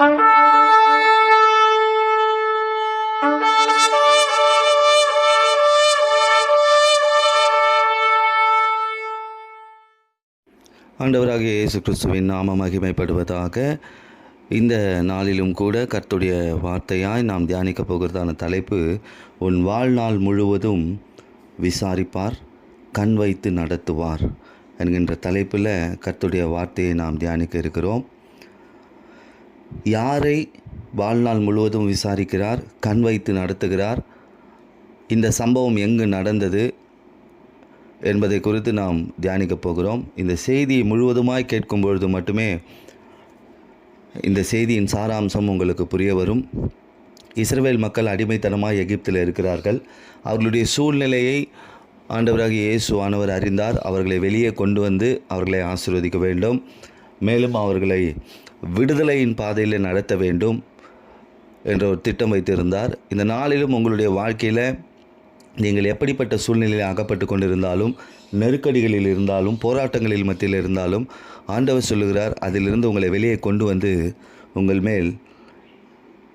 ஆண்டவராக இயேசு கிறிஸ்துவின் நாம மகிமைப்படுவதாக இந்த நாளிலும் கூட கர்த்துடைய வார்த்தையாய் நாம் தியானிக்கப் போகிறதான தலைப்பு உன் வாழ்நாள் முழுவதும் விசாரிப்பார் கண் வைத்து நடத்துவார் என்கின்ற தலைப்பில் கர்த்துடைய வார்த்தையை நாம் தியானிக்க இருக்கிறோம். யாரை வாழ்நாள் முழுவதும் விசாரிக்கிறார் கண் வைத்து நடத்துகிறார்? இந்த சம்பவம் எங்கு நடந்தது என்பதை குறித்து நாம் தியானிக்கப் போகிறோம். இந்த செய்தியை முழுவதுமாய் கேட்கும் பொழுது மட்டுமே இந்த செய்தியின் சாராம்சம் உங்களுக்கு புரிய வரும். இஸ்ரேல் மக்கள் அடிமைத்தனமாக எகிப்தில் இருக்கிறார்கள். அவர்களுடைய சூழ்நிலையை ஆண்டவராக இயேசு ஆனவர் அறிந்தார். அவர்களை வெளியே கொண்டு வந்து அவர்களை ஆசீர்வதிக்க வேண்டும். மேலும் அவர்களை விடுதலையின் பாதையில் நடத்த வேண்டும் என்ற ஒரு திட்டம் வைத்திருந்தார். இந்த நாளிலும் உங்களுடைய வாழ்க்கையில் நீங்கள் எப்படிப்பட்ட சூழ்நிலையில் அகப்பட்டு கொண்டிருந்தாலும் நெருக்கடிகளில் இருந்தாலும் போராட்டங்களில் மத்தியில் இருந்தாலும் ஆண்டவர் சொல்லுகிறார் அதிலிருந்து உங்களை வெளியே கொண்டு வந்து உங்கள் மேல்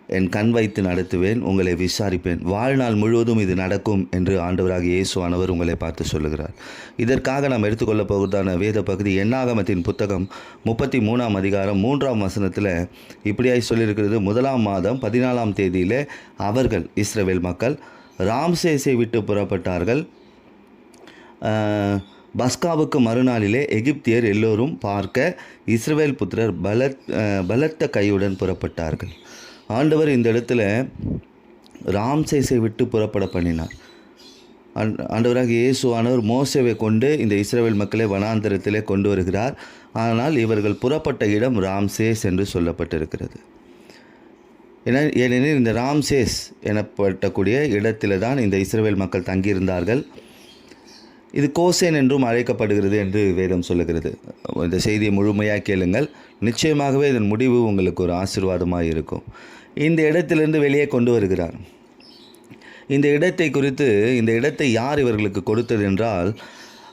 என் கண் வைத்து நடத்துவேன் உங்களை விசாரிப்பேன். வாழ்நாள் முழுவதும் இது நடக்கும் என்று ஆண்டவராக இயேசுவானவர் உங்களை பார்த்து சொல்லுகிறார். இதற்காக நாம் எடுத்துக்கொள்ளப் போகிறதான வேத பகுதி எண்ணாகமத்தின் புத்தகம் முப்பத்தி மூணாம் அதிகாரம் மூன்றாம் வசனத்தில் இப்படியாய் சொல்லியிருக்கிறது. முதலாம் மாதம் பதினாலாம் தேதியில் அவர்கள் இஸ்ரவேல் மக்கள் ராம்சேஸை விட்டு புறப்பட்டார்கள். பஸ்காவுக்கு மறுநாளிலே எகிப்தியர் எல்லோரும் பார்க்க இஸ்ரவேல் புத்திரர் பலத் பலத்த கையுடன் புறப்பட்டார்கள். ஆண்டவர் இந்த இடத்துல ராம்சேஸை விட்டு புறப்பட பண்ணினார். ஆண்டவராக இயேசுவானவர் மோசேவை கொண்டு இந்த இஸ்ரேல் மக்களை வனாந்தரத்திலே கொண்டு வருகிறார். ஆனால் இவர்கள் புறப்பட்ட இடம் ராம்சேஸ் என்று சொல்லப்பட்டிருக்கிறது. ஏன்னா ஏனெனில் இந்த ராம்சேஸ் எனப்பட்டக்கூடிய இடத்தில் தான் இந்த இஸ்ரேல் மக்கள் தங்கியிருந்தார்கள். இது கோசேன் என்றும் அழைக்கப்படுகிறது என்று வேதம் சொல்லுகிறது. இந்த செய்தியை முழுமையாக கேளுங்கள். நிச்சயமாகவே இதன் முடிவு உங்களுக்கு ஒரு ஆசீர்வாதமாக இருக்கும் இந்த இடத்திலிருந்து வெளியே கொண்டு வருகிறார். இந்த இடத்தை குறித்து இந்த இடத்தை யார் இவர்களுக்கு கொடுத்தது என்றால்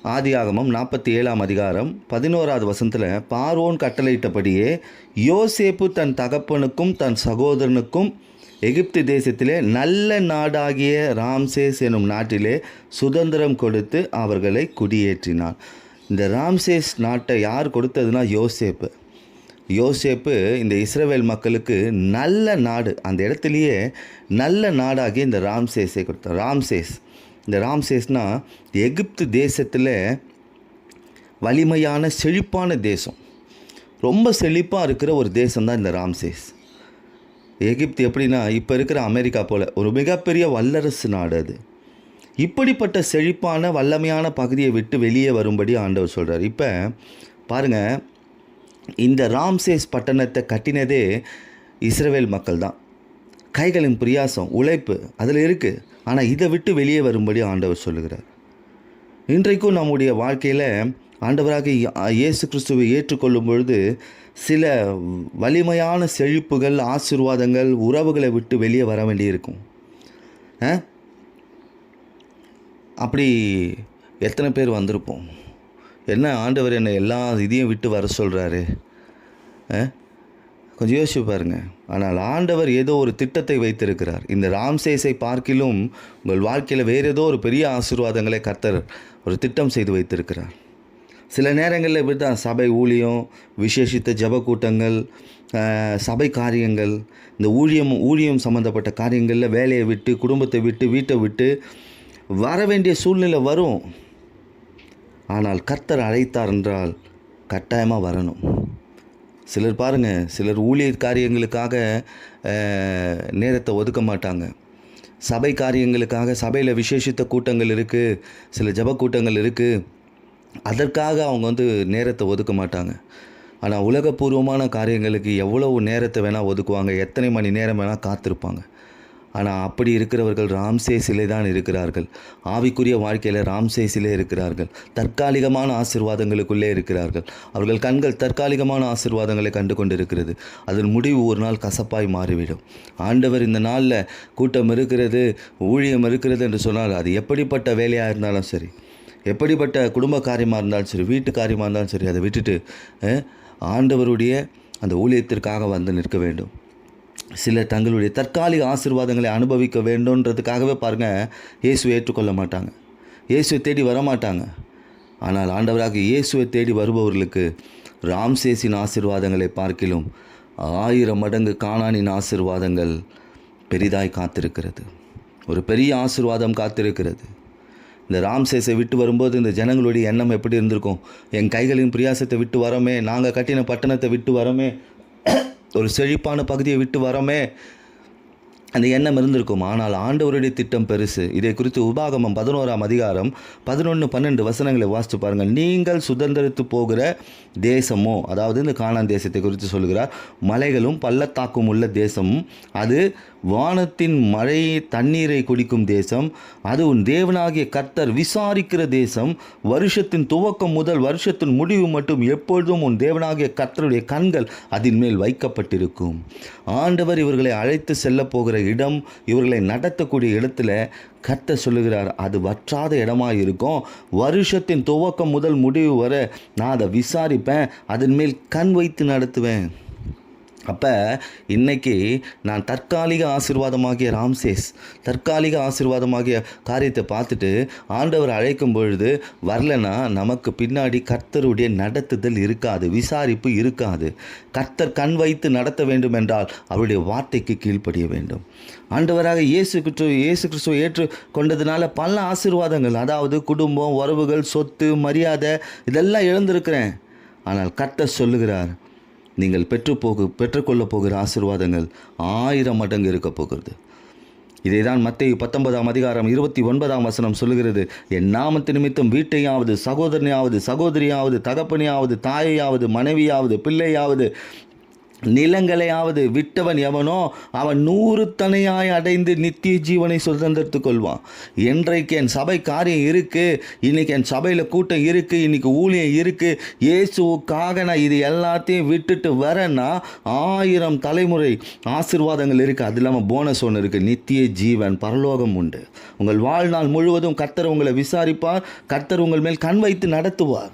ஆதியாகமம் நாற்பத்தி ஏழாம் அதிகாரம் பதினோராவது வசனத்தில் பார்வோன் கட்டளையிட்டபடியே யோசேப்பு தன் தகப்பனுக்கும் தன் சகோதரனுக்கும் எகிப்து தேசத்திலே நல்ல நாடாகிய ராம்சேஸ் எனும் நாட்டிலே சுதந்திரம் கொடுத்து அவர்களை குடியேற்றினான். இந்த ராம்சேஸ் நாட்டை யார் கொடுத்ததுன்னா யோசேப்பு. யோசேப்பு இந்த இஸ்ரவேல் மக்களுக்கு நல்ல நாடு அந்த இடத்துலையே நல்ல நாடாகி இந்த ராம்சேஸை கொடுத்தார். ராம்சேஸ் இந்த ராம்சேஸ்னால் எகிப்து தேசத்தில் வலிமையான செழிப்பான தேசம். ரொம்ப செழிப்பாக இருக்கிற ஒரு தேசம் தான் இந்த ராம்சேஸ். எகிப்து எப்படின்னா இப்போ இருக்கிற அமெரிக்கா போல் ஒரு மிகப்பெரிய வல்லரசு நாடு அது. இப்படிப்பட்ட செழிப்பான வல்லமையான பகுதியை விட்டு வெளியே வரும்படி ஆண்டவர் சொல்கிறார் இப்போ பாருங்கள் இந்த ராம்சேஸ் பட்டணத்தை கட்டினதே இஸ்ரவேல் மக்கள் தான் கைகளின் பிரியாசம் உழைப்பு அதில் இருக்குது ஆனால் இதை விட்டு வெளியே வரும்படி ஆண்டவர் சொல்லுகிறார். இன்றைக்கும் நம்முடைய வாழ்க்கையில் ஆண்டவராக இயேசு கிறிஸ்துவை ஏற்றுக்கொள்ளும் பொழுது சில வலிமையான செழிப்புகள் ஆசீர்வாதங்கள் உறவுகளை விட்டு வெளியே வர வேண்டியிருக்கும். ஆ? அப்படி எத்தனை பேர் வந்திருப்போம்? என்ன ஆண்டவர் என்னை எல்லா இதையும் விட்டு வர சொல்கிறாரு கொஞ்சம் யோசிச்சு பாருங்க. ஆனால் ஆண்டவர் ஏதோ ஒரு திட்டத்தை வைத்திருக்கிறார். இந்த ராம்சேஸை பார்க்கிலும் உங்கள் வாழ்க்கையில் வேறு ஏதோ ஒரு பெரிய ஆசீர்வாதங்களை கர்த்தர் ஒரு திட்டம் செய்து வைத்திருக்கிறார். சில நேரங்களில் இப்படி தான் சபை ஊழியம் விசேஷித்த ஜப கூட்டங்கள் சபை காரியங்கள் இந்த ஊழியம் ஊழியம் சம்மந்தப்பட்ட காரியங்களில் வேலையை விட்டு குடும்பத்தை விட்டு வீட்டை விட்டு வர வேண்டிய சூழ்நிலை வரும். ஆனால் கர்த்தர் அழைத்தார் என்றால் கட்டாயமாக வரணும். சிலர் பாருங்கள் சிலர் ஊழியர் காரியங்களுக்காக நேரத்தை ஒதுக்க மாட்டாங்க. சபை காரியங்களுக்காக சபையில் விசேஷித்த கூட்டங்கள் இருக்குது சில ஜப கூட்டங்கள் இருக்குது அதற்காக அவங்க வந்து நேரத்தை ஒதுக்க மாட்டாங்க. ஆனால் உலகபூர்வமான காரியங்களுக்கு எவ்வளவு நேரத்தை வேணால் ஒதுக்குவாங்க எத்தனை மணி நேரம் வேணால் காத்திருப்பாங்க. ஆனால் அப்படி இருக்கிறவர்கள் ராம்சேஸிலே தான் இருக்கிறார்கள். ஆவிக்குரிய வாழ்க்கையில் ராம்சேஸிலே இருக்கிறார்கள். தற்காலிகமான ஆசீர்வாதங்களுக்குள்ளே இருக்கிறார்கள். அவர்கள் கண்கள் தற்காலிகமான ஆசீர்வாதங்களை கண்டு கொண்டிருக்கிறது. அதன் முடிவு ஒரு நாள் கசப்பாய் மாறிவிடும். ஆண்டவர் இந்த நாளில் கூட்டம் இருக்கிறது ஊழியம் இருக்கிறது என்று சொன்னால் அது எப்படிப்பட்ட வேலையாக இருந்தாலும் சரி எப்படிப்பட்ட குடும்ப காரியமாக இருந்தாலும் சரி வீட்டு காரியமாக இருந்தாலும் சரி அதை விட்டுட்டு ஆண்டவருடைய அந்த ஊழியத்திற்காக வந்து நிற்க வேண்டும். சிலர் தங்களுடைய தற்காலிக ஆசிர்வாதங்களை அனுபவிக்க வேண்டும்ன்றதுக்காகவே பாருங்கள் இயேசுவை ஏற்றுக்கொள்ள மாட்டாங்க. இயேசுவை தேடி வர மாட்டாங்க. ஆனால் ஆண்டவராக இயேசுவை தேடி வருபவர்களுக்கு ராம்சேஸின் ஆசீர்வாதங்களை பார்க்கிலும் ஆயிரம் மடங்கு காணானின் ஆசீர்வாதங்கள் பெரிதாய் காத்திருக்கிறது. ஒரு பெரிய ஆசிர்வாதம் காத்திருக்கிறது. இந்த ராம்சேஸை விட்டு வரும்போது இந்த ஜனங்களுடைய எண்ணம் எப்படி இருந்திருக்கும்? என் கைகளின் பிரியாசத்தை விட்டு வரோமே நாங்கள் கட்டின பட்டணத்தை விட்டு வரோமே. ஒரு செழிப்பான பகுதியை விட்டு வரோமே. அந்த எண்ணம் இருந்திருக்கும். ஆனால் ஆண்டவருடைய திட்டம் பெருசு. இதை குறித்து உபாகமம் பதினோராம் அதிகாரம் பதினொன்று பன்னெண்டு வசனங்களை வாசித்து பாருங்கள். நீங்கள் சுதந்திரத்து போகிற தேசமோ அதாவது இந்த காணான் தேசத்தை குறித்து சொல்கிறார் மலைகளும் பள்ளத்தாக்கும் உள்ள தேசமும் அது வானத்தின் மழை தண்ணீரை குடிக்கும் தேசம் அது உன் தேவனாகிய கர்த்தர் விசாரிக்கிற தேசம் வருஷத்தின் துவக்கம் முதல் வருஷத்தின் முடிவு மட்டும் எப்பொழுதும் உன் தேவனாகிய கர்த்தருடைய கண்கள் அதன் மேல் வைக்கப்பட்டிருக்கும். ஆண்டவர் இவர்களை அழைத்து செல்ல போகிற இடம் இவர்களை நடத்தக்கூடிய இடத்துல கத்த சொல்லுகிறார் அது வற்றாத இடமாக இருக்கும் வருஷத்தின் துவக்கம் முதல் முடிவு வரை நான் அதை விசாரிப்பேன் அதன் மேல் கண் வைத்து நடத்துவேன். அப்போ இன்னைக்கு நான் தற்காலிக ஆசிர்வாதமாகிய ராம்சேஸ் தற்காலிக ஆசீர்வாதமாகிய காரியத்தை பார்த்துட்டு ஆண்டவர் அழைக்கும் பொழுது வரலைன்னா நமக்கு பின்னாடி கர்த்தருடைய நடத்துதல் இருக்காது விசாரிப்பு இருக்காது. கர்த்தர் கண் வைத்து நடத்த வேண்டும் என்றால் அவருடைய வார்த்தைக்கு கீழ்ப்படிய வேண்டும். ஆண்டவராக இயேசு கிறிஸ்து இயேசு கிறிஸ்துவை ஏற்று கொண்டதுனால பல ஆசீர்வாதங்கள் அதாவது குடும்பம் உறவுகள் சொத்து மரியாதை இதெல்லாம் இழந்திருக்கிறேன். ஆனால் கர்த்தர் சொல்லுகிறார் நீங்கள் பெற்றுப்போக பெற்றுக்கொள்ளப் போகிற ஆசீர்வாதங்கள் ஆயிரம் மடங்கு இருக்க போகிறது. இதை தான் மத்திய பத்தொன்பதாம் அதிகாரம் இருபத்தி ஒன்பதாம் வசனம் சொல்லுகிறது. என் நாமத்து நிமித்தம் வீட்டையாவது சகோதரனையாவது சகோதரியாவது தகப்பனையாவது தாயையாவது மனைவியாவது பிள்ளையாவது நிலங்களையாவது விட்டவன் எவனோ அவன் நூறு தனையாய் அடைந்து நித்திய ஜீவனை சுதந்திரத்து கொள்வான் என்றைக்கு என் சபை காரியம் இருக்கு இன்னைக்கு என் சபையில் கூட்டம் இருக்கு இன்னைக்கு ஊழியம் இருக்கு இயேசுக்காக நான் இது எல்லாத்தையும் விட்டுட்டு வரேன்னா ஆயிரம் தலைமுறை ஆசீர்வாதங்கள் இருக்கு. அது இல்லாமல் போனஸ் ஒன்று இருக்கு. நித்திய ஜீவன் பரலோகம் உண்டு. உங்கள் வாழ்நாள் முழுவதும் கர்த்தர் உங்களை விசாரிப்பார் கர்த்தர் உங்கள் மேல் கண் வைத்து நடத்துவார்.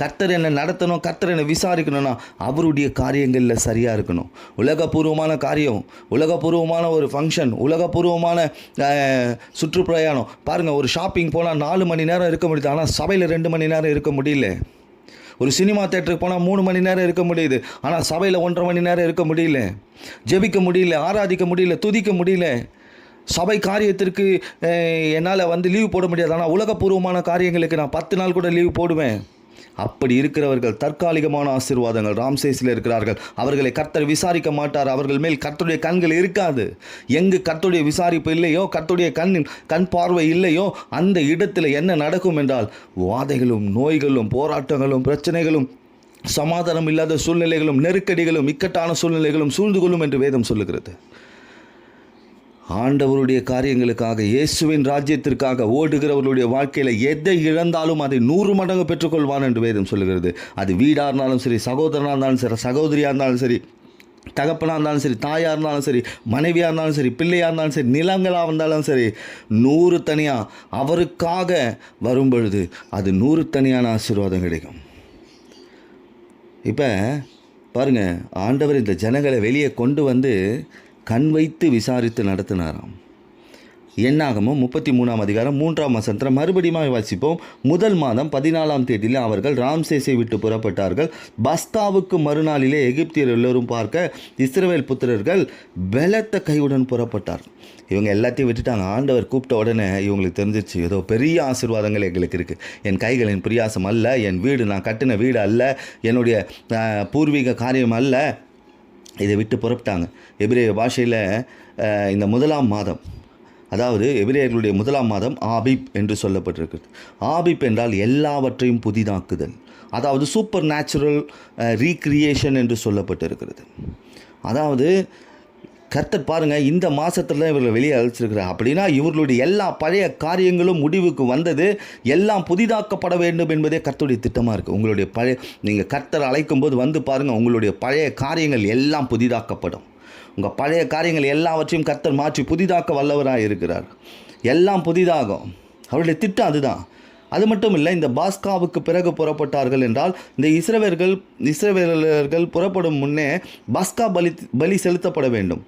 கர்த்தர் என்னை நடத்தணும் கர்த்தர் என்னை விசாரிக்கணும்னா அவருடைய காரியங்களில் சரியாக இருக்கணும். உலகபூர்வமான காரியம் உலகபூர்வமான ஒரு ஃபங்க்ஷன் உலகபூர்வமான சுற்றுப்பிரயாணம். பாருங்கள் ஒரு ஷாப்பிங் போனால் நாலு மணி நேரம் இருக்க முடியுது ஆனால் சபையில் ரெண்டு மணி நேரம் இருக்க முடியல. ஒரு சினிமா தேட்டருக்கு போனால் மூணு மணி நேரம் இருக்க முடியுது ஆனால் சபையில் ஒன்றரை மணி நேரம் இருக்க முடியல. ஜெபிக்க முடியல ஆராதிக்க முடியல துதிக்க முடியல. சபை காரியத்திற்கு என்னால் வந்து லீவ் போட முடியாது ஆனால் உலகபூர்வமான காரியங்களுக்கு நான் பத்து நாள் கூட லீவ் போடுவேன். அப்படி இருக்கிறவர்கள் தற்காலிகமான ஆசீர்வாதங்கள் ராம்சேஸில் இருக்கிறார்கள். அவர்களை கர்த்தர் விசாரிக்க மாட்டார். அவர்கள் மேல் கர்த்தருடைய கண்கள் இருக்காது. எங்கு கர்த்தருடைய விசாரிப்பு இல்லையோ கர்த்தருடைய கண்ணின் கண் பார்வை இல்லையோ அந்த இடத்துல என்ன நடக்கும் என்றால் வாதைகளும் நோய்களும் போராட்டங்களும் பிரச்சனைகளும் சமாதானம் இல்லாத சூழ்நிலைகளும் நெருக்கடிகளும் இக்கட்டான சூழ்நிலைகளும் சூழ்ந்து கொள்ளும் என்று வேதம் சொல்லுகிறது. ஆண்டவருடைய காரியங்களுக்காக இயேசுவின் ராஜ்யத்திற்காக ஓடுகிறவர்களுடைய வாழ்க்கையில் எதை இழந்தாலும் அதை நூறு மடங்கு பெற்றுக்கொள்வான் என்று வேதம் சொல்லுகிறது. அது வீடாக இருந்தாலும் சரி சகோதரனாக இருந்தாலும் சரி சகோதரியாக இருந்தாலும் சரி தகப்பனாக இருந்தாலும் சரி தாயாக இருந்தாலும் சரி மனைவியாக இருந்தாலும் சரி பிள்ளையாக இருந்தாலும் சரி நிலங்களாக இருந்தாலும் சரி நூறு தனியாக அவருக்காக வரும் பொழுது அது நூறு தனியான ஆசீர்வாதம் கிடைக்கும். இப்போ பாருங்க ஆண்டவர் இந்த ஜனங்களை வெளியே கொண்டு வந்து கண் வைத்து விசாரித்து நடத்தினாராம். எண்ணாகமும் முப்பத்தி மூணாம் அதிகாரம் மூன்றாம் வசந்திரம் மறுபடியும் வாசிப்போம் முதல் மாதம் பதினாலாம் தேதியில் அவர்கள் ராம்சேஸை விட்டு புறப்பட்டார்கள். பஸ்தாவுக்கு மறுநாளிலே எகிப்தியர் எல்லோரும் பார்க்க இஸ்ரேல் புத்திரர்கள் பலத்த கையுடன் புறப்பட்டார். இவங்க எல்லாத்தையும் விட்டுட்டாங்க. ஆண்டவர் கூப்பிட்ட உடனே இவங்களுக்கு தெரிஞ்சிச்சு ஏதோ பெரிய ஆசீர்வாதங்கள் எங்களுக்கு இருக்குது என் கைகளின் பிரியாசம் அல்ல என் வீடு நான் கட்டின வீடு அல்ல என்னுடைய பூர்வீக காரியம் அல்ல. இதை விட்டு புறப்பட்டாங்க. எபிரேய பாஷையில் இந்த முதலாம் மாதம் அதாவது எபிரேயர்களுடைய முதலாம் மாதம் ஆபிப் என்று சொல்லப்பட்டிருக்கிறது. ஆபிப் என்றால் எல்லாவற்றையும் புதிதாக்குதல் அதாவது சூப்பர் நேச்சுரல் ரீக்ரியேஷன் என்று சொல்லப்பட்டிருக்கிறது. அதாவது கர்த்தர் பாருங்க இந்த மாசத்துல இவர்களை வெளியே அழைச்சிருக்கிறார். அப்படின்னா இவர்களுடைய எல்லா பழைய காரியங்களும் முடிவுக்கு வந்தது எல்லாம் புதிதாக்கப்பட வேண்டும் என்பதே கர்த்தருடைய திட்டமாக இருக்குது உங்களுடைய பழைய நீங்கள் கர்த்தர் அழைக்கும் போது வந்து பாருங்கள் உங்களுடைய பழைய காரியங்கள் எல்லாம் புதிதாக்கப்படும். உங்கள் பழைய காரியங்கள் எல்லாவற்றையும் கர்த்தர் மாற்றி புதிதாக்க வல்லவராக இருக்கிறார். எல்லாம் புதிதாகும். அவருடைய திட்டம் அதுதான். அது மட்டும் இல்லை இந்த பாஸ்காவுக்கு பிறகு புறப்பட்டார்கள் என்றால் இந்த இஸ்ரவேலர்கள் இஸ்ரவேலர்கள் புறப்படும் முன்னே பாஸ்கா பலி பலி செலுத்தப்பட வேண்டும்.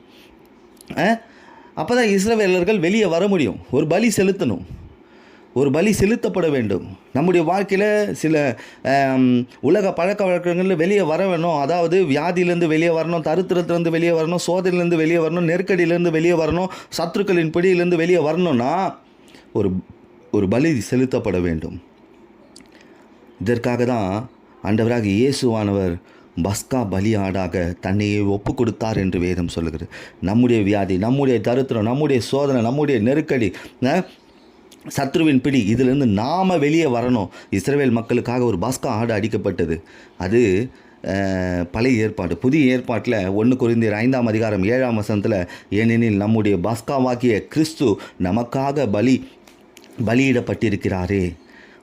அப்போ தான் இஸ்ரவேலர்கள் வெளியே வர முடியும். ஒரு பலி செலுத்தணும். ஒரு பலி செலுத்தப்பட வேண்டும். நம்முடைய வாழ்க்கையில் சில உலக பழக்க வழக்கங்களில் வெளியே வர வேணும். அதாவது வியாதியிலேருந்து வெளியே வரணும் தருத்திரத்துலேருந்து வெளியே வரணும் சோதனையிலேருந்து வெளியே வரணும் நெருக்கடியிலேருந்து வெளியே வரணும் சத்துருக்களின் பிடியிலேருந்து வெளியே வரணும்னா ஒரு ஒரு பலி செலுத்தப்பட வேண்டும். இதற்காக தான் ஆண்டவராக இயேசுவானவர் பஸ்கா பலியாடாக தன்னையே ஒப்பு கொடுத்தார் என்று வேதம் சொல்லுகிறது. நம்முடைய வியாதி நம்முடைய தருத்திரம் நம்முடைய சோதனை நம்முடைய நெருக்கடி சத்ருவின் பிடி இதிலிருந்து நாம் வெளியே வரணும். இஸ்ரேல் மக்களுக்காக ஒரு பாஸ்கா ஆடு அடிக்கப்பட்டது. அது பழைய ஏற்பாடு. புதிய ஏற்பாட்டில் ஒன்று குறிந்தியர் ஐந்தாம் அதிகாரம் ஏழாம் வசனத்தில் ஏனெனில் நம்முடைய பாஸ்காவாகிய கிறிஸ்து நமக்காக பலி பலியிடப்பட்டிருக்கிறாரே.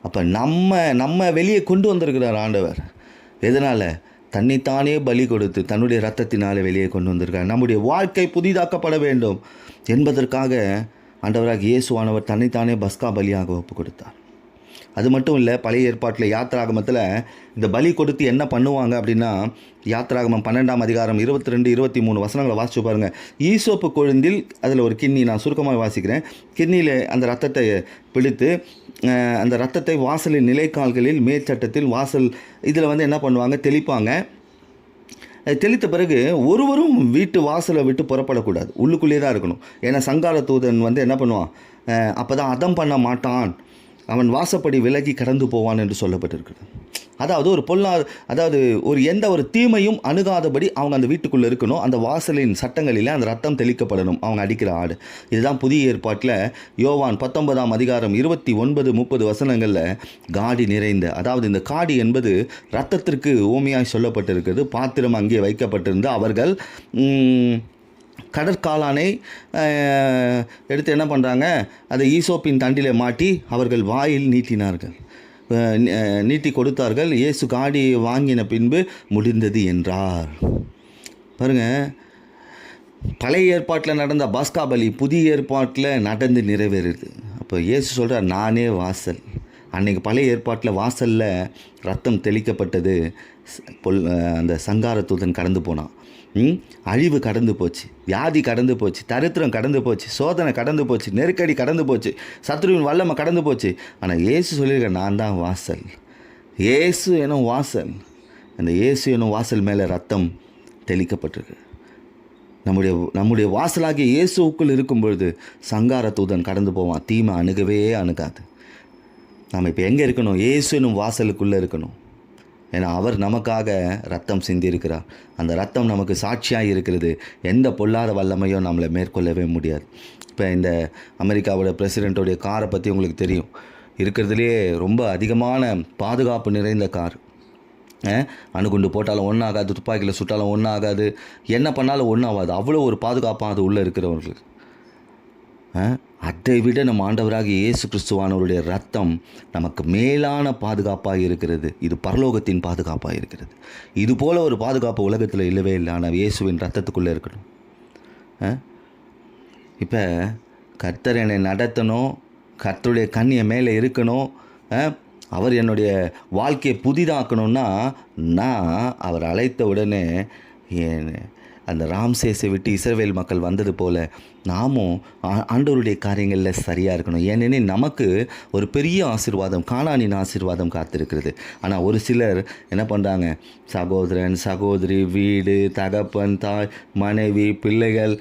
அப்போ நம்ம நம்ம வெளியே கொண்டு வந்திருக்கிறார் ஆண்டவர். எதனால்? தன்னைத்தானே பலி கொடுத்து தன்னுடைய ரத்தத்தினாலே வெளியே கொண்டு வந்திருக்கார் நம்முடைய வாழ்க்கை புதிதாக்கப்பட வேண்டும் என்பதற்காக ஆண்டவராக இயேசுவானவர் தன்னைத்தானே பஸ்கா பலியாக ஒப்பு கொடுத்தார் அது மட்டும் இல்லை பழைய ஏற்பாட்டில் யாத்திராகமத்தில் இந்த பலி கொடுத்து என்ன பண்ணுவாங்க அப்படின்னா யாத்திராகமம் பன்னெண்டாம் அதிகாரம் இருபத்தி ரெண்டு இருபத்தி மூணு வசனங்களை வாசிச்சு பாருங்கள் ஈசோப்பு கொழுந்தில் அதில் ஒரு கிண்ணி நான் சுருக்கமாக வாசிக்கிறேன். கிண்ணியில் அந்த ரத்தத்தை பிடித்து அந்த ரத்தத்தை வாசலின் நிலைக்கால்களில் மேற்சட்டத்தில் வாசல் இதில் வந்து என்ன பண்ணுவாங்க? தெளிப்பாங்க. அது தெளித்த பிறகு ஒருவரும் வீட்டு வாசலை விட்டு புறப்படக்கூடாது. உள்ளுக்குள்ளேயே தான் இருக்கணும். ஏன்னா சங்கார தூதன் வந்து என்ன பண்ணுவான்? அப்போ தான் அதம் பண்ண மாட்டான். அவன் வாசப்படி விலகி கடந்து போவான் என்று சொல்லப்பட்டிருக்கிறது. அதாவது ஒரு பொல்லா அதாவது ஒரு எந்த ஒரு தீமையும் அணுகாதபடி அவங்க அந்த வீட்டுக்குள்ளே இருக்கணும். அந்த வாசலின் சட்டங்களில் அந்த ரத்தம் தெளிக்கப்படணும். அவங்க அடிக்கிற ஆடு. இதுதான் புதிய ஏற்பாட்டில் யோவான் பத்தொன்பதாம் அதிகாரம் இருபத்தி ஒன்பது முப்பது வசனங்களில் காடி நிறைந்த அதாவது இந்த காடி என்பது ரத்தத்திற்கு ஓமையாய் சொல்லப்பட்டிருக்கிறது. பாத்திரம் அங்கே வைக்கப்பட்டிருந்து. அவர்கள் கடற்காளானை எடுத்து என்ன பண்ணுறாங்க அதை ஈசோப்பின் தண்டிலே மாட்டி அவர்கள் வாயில் நீட்டினார்கள். நீட்டி கொடுத்தார்கள். இயேசு காடி வாங்கின பின்பு முடிந்தது என்றார். பாருங்க பழைய ஏற்பாட்டில் நடந்த பாஸ்காபலி புதிய ஏற்பாட்டில் நடந்து நிறைவேறுது அப்போ இயேசு சொல்கிறார் நானே வாசல். அன்னைக்கு பழைய ஏற்பாட்டில் வாசலில் ரத்தம் தெளிக்கப்பட்டது. பொல் அந்த சங்கார கடந்து போனான். அழிவு கடந்து போச்சு வியாதி கடந்து போச்சு தரித்திரம் கடந்து போச்சு சோதனை கடந்து போச்சு நெருக்கடி கடந்து போச்சு சத்ருவின் வல்லமை கடந்து போச்சு. ஆனால் இயேசு சொல்லியிருக்க நான் தான் வாசல். இயேசு எனும் வாசல். அந்த இயேசு எனும் வாசல் மேலே ரத்தம் தெளிக்கப்பட்டிருக்கு. நம்முடைய நம்முடைய வாசலாகிய இயேசுவுக்குள் இருக்கும் பொழுது சங்கார தூதன் கடந்து போவான். தீமை அணுகவே அணுகாது. நாம் இப்போ எங்கே இருக்கணும்? இயேசு எனும் வாசலுக்குள்ளே இருக்கணும். ஏன்னா அவர் நமக்காக ரத்தம் சிந்தியிருக்கிறார். அந்த ரத்தம் நமக்கு சாட்சியாக இருக்கிறது. எந்த பொல்லாத வல்லமையும் நம்மளை மேற்கொள்ளவே முடியாது. இப்போ இந்த அமெரிக்காவோட பிரசிடெண்ட்டோடைய காரை பற்றி உங்களுக்கு தெரியும். இருக்கிறதுலே ரொம்ப அதிகமான பாதுகாப்பு நிறைந்த கார். அணுகுண்டு போட்டாலும் ஒன்றாகாது துப்பாக்கியில் சுட்டாலும் ஒன்றாகாது என்ன பண்ணாலும் ஒன்றாகாது ஆகாது அவ்வளோ ஒரு பாதுகாப்பாக அது உள்ளே இருக்கிறவங்களுக்கு அதை விட நம்ம ஆண்டவராக இயேசு கிறிஸ்துவானவருடைய ரத்தம் நமக்கு மேலான பாதுகாப்பாக இருக்கிறது. இது பரலோகத்தின் பாதுகாப்பாக இருக்கிறது. இது போல ஒரு பாதுகாப்பு உலகத்தில் இல்லவே இல்லை. ஆனால் இயேசுவின் ரத்தத்துக்குள்ளே இருக்கணும். இப்போ கர்த்தர் என்னை நடத்தணும் கர்த்தருடைய கண் என் மேலே இருக்கணும் அவர் என்னுடைய வாழ்க்கையை புதிதாக்கணும்னா நான் அவர் அழைத்த உடனே என் அந்த ராம்சேஸை விட்டு இஸ்ரவேல் மக்கள் வந்தது போல் நாமும் ஆ- ஆண்டவருடைய காரியங்களில் சரியாக இருக்கணும். ஏனெனில் நமக்கு ஒரு பெரிய ஆசிர்வாதம் காணானின் ஆசிர்வாதம் காத்திருக்கிறது. ஆனால் ஒரு சிலர் என்ன பண்ணுறாங்க சகோதரன் சகோதரி வீடு தகப்பன் தாய் மனைவி பிள்ளைகள்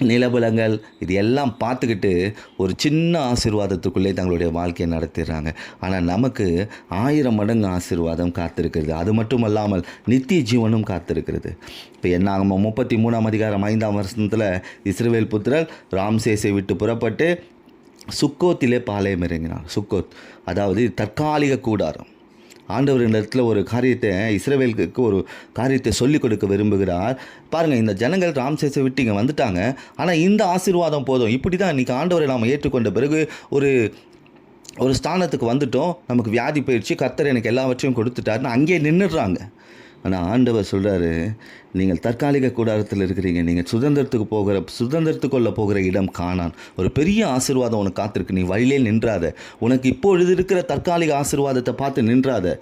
நிலபலங்கள் இது எல்லாம் பார்த்துக்கிட்டு ஒரு சின்ன ஆசீர்வாதத்துக்குள்ளே தங்களுடைய வாழ்க்கையை நடத்திடுறாங்க. ஆனால் நமக்கு ஆயிரம் மடங்கு ஆசீர்வாதம் காத்திருக்கிறது. அது மட்டும் அல்லாமல் நித்திய ஜீவனும் காத்திருக்கிறது. இப்போ என்னாகமோ முப்பத்தி மூணாம் அதிகாரம் ஐந்தாம் வருஷத்தில் இஸ்ரேல் புத்திரர் ராம்சேஸை விட்டு புறப்பட்டு சுக்கோத்திலே பாளையம் இறங்கினார். சுக்கோத் அதாவது தற்காலிக கூடாரம். ஆண்டவர் இடத்துல ஒரு காரியத்தை இஸ்ரேவேலுக்கு ஒரு காரியத்தை சொல்லிக் கொடுக்க விரும்புகிறார். பாருங்கள் இந்த ஜனங்கள் ராம்சேஸை விட்டு இங்கே வந்துட்டாங்க. ஆனால் இந்த ஆசீர்வாதம் போதும். இப்படி தான் இன்றைக்கி ஆண்டவரை நாம் ஏற்றுக்கொண்ட பிறகு ஒரு ஒரு ஸ்தானத்துக்கு வந்துட்டோம். நமக்கு வியாதி போயிடுச்சு. கர்த்தர் எனக்கு எல்லாவற்றையும் கொடுத்துட்டாருன்னு அங்கேயே நின்றுடுறாங்க ஆனால் ஆண்டவர் சொல்கிறாரு நீங்கள் தற்காலிக கூடாரத்தில் இருக்கிறீங்க. நீங்கள் சுதந்திரத்துக்கு போகிற சுதந்திரத்துக்குள்ளே போகிற இடம் காணான். ஒரு பெரிய ஆசீர்வாதம் உனக்கு காத்திருக்கு. நீ வழியிலே நின்றாத. உனக்கு இப்பொழுது இருக்கிற தற்காலிக ஆசீர்வாதத்தை பார்த்து நின்றாத.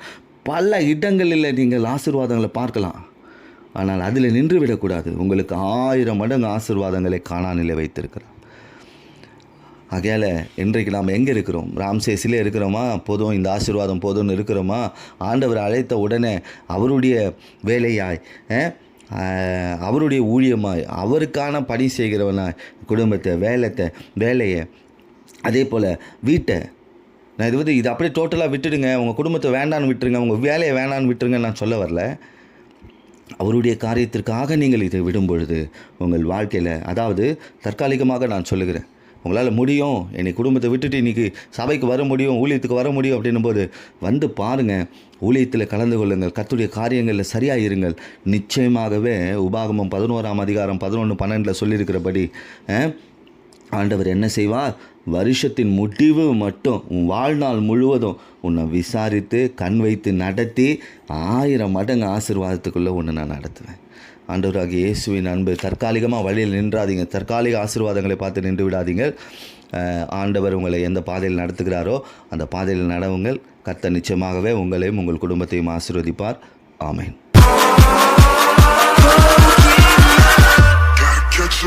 பல இடங்களில் நீங்கள் ஆசீர்வாதங்களை பார்க்கலாம். ஆனால் அதில் நின்று விடக்கூடாது. உங்களுக்கு ஆயிரம் மடங்கு ஆசீர்வாதங்களை காணாநிலை வைத்திருக்கிறார். ஆகையால் இன்றைக்கு நாம் எங்கே இருக்கிறோம்? ராம்சேஸிலே இருக்கிறோமா? போதும் இந்த ஆசீர்வாதம் போதும்னு இருக்கிறோமா? ஆண்டவர் அழைத்த உடனே அவருடைய வேலையாய் அவருடைய ஊழியமாய் அவருக்கான பணி செய்கிறவனாய் குடும்பத்தை வேலைத்தை வேலையை அதே போல் வீட்டை நான் இது வந்து இது அப்படியே டோட்டலாக விட்டுடுங்க. உங்கள் குடும்பத்தை வேண்டான்னு விட்டுருங்க. உங்கள் வேலையை வேண்டான்னு விட்டுருங்க நான் சொல்ல வரல. அவருடைய காரியத்திற்காக நீங்கள் இதை விடும் பொழுது உங்கள் வாழ்க்கையில் அதாவது தற்காலிகமாக நான் சொல்லுகிறேன். உங்களால் முடியும். என்னை குடும்பத்தை விட்டுட்டு இன்றைக்கி சபைக்கு வர முடியும் ஊழியத்துக்கு வர முடியும் அப்படின்னும் போது வந்து பாருங்கள் ஊழியத்தில் கலந்து கொள்ளுங்கள். கத்துடைய காரியங்களில் சரியாக இருங்கள் நிச்சயமாகவே உபாகமம் பதினோராம் அதிகாரம் பதினொன்று பன்னெண்டில் சொல்லியிருக்கிறபடி ஆண்டவர் என்ன செய்வார்? வருஷத்தின் முடிவு மட்டும் உன் வாழ்நாள் முழுவதும் உன்னை விசாரித்து கண் வைத்து நடத்தி ஆயிரம் மடங்கு ஆசிர்வாதத்துக்குள்ளே உன்னை நான் நடத்துவேன். ஆண்டவராக இயேசுவின் அன்பு. தற்காலிகமாக வழியில் நின்றாதீங்க. தற்காலிக ஆசீர்வாதங்களை பார்த்து நின்று விடாதீங்க. ஆண்டவர் உங்களை எந்த பாதையில் நடத்துகிறாரோ அந்த பாதையில் நடவுங்கள். கர்த்த நிச்சயமாகவே உங்களையும் உங்கள் குடும்பத்தையும் ஆசீர்வதிப்பார். ஆமேன். Catch